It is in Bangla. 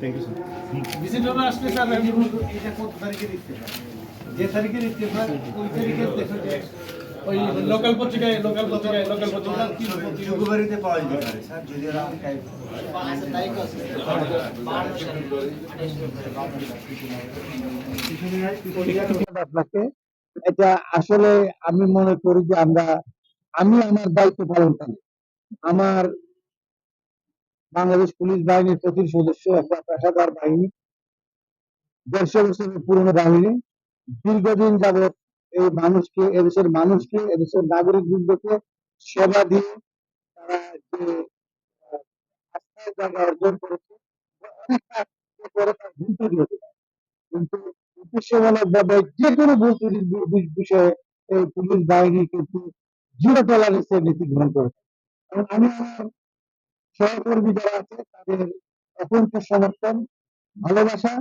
থ্যাংক ইউ স্যার ভিজিটররা আসলে স্যার আমি এটা কত ইত্তেফাক যে তারিখের ইত্তেফাক ওই দেখো যে ওই লোকাল পত্রিকায় লোকাল পত্রিকায় লোকাল পত্রিকায় কি পাওয়া যেতে পারে স্যার যদি ওরা টাইপ ধন্যবাদ আপনাকে এটা আসলে আমি মনে করি যে আমরা আমি আমার দায়িত্ব পালন করি। আমার বাংলাদেশ পুলিশ বাহিনীর প্রতি সদস্য একটা পেশাদার বাহিনী, দেড়শো বছরের পুরনো বাহিনী দীর্ঘদিন যাবৎ এই মানুষকে, এদেশের মানুষকে, এদেশের নাগরিক বৃন্দকে সেবা দিয়ে তারা যে জায়গা অর্জন করেছে। কিন্তু যে কোনো ভুল ত্রুটির বিষয়ে এই পুলিশ বাহিনী কিন্তু জিরো টলারেন্সের নীতি গ্রহণ করেছে আমি সহকর্মী যারা আছে তাদের অকুণ্ঠ সমর্থন ভালোবাসা।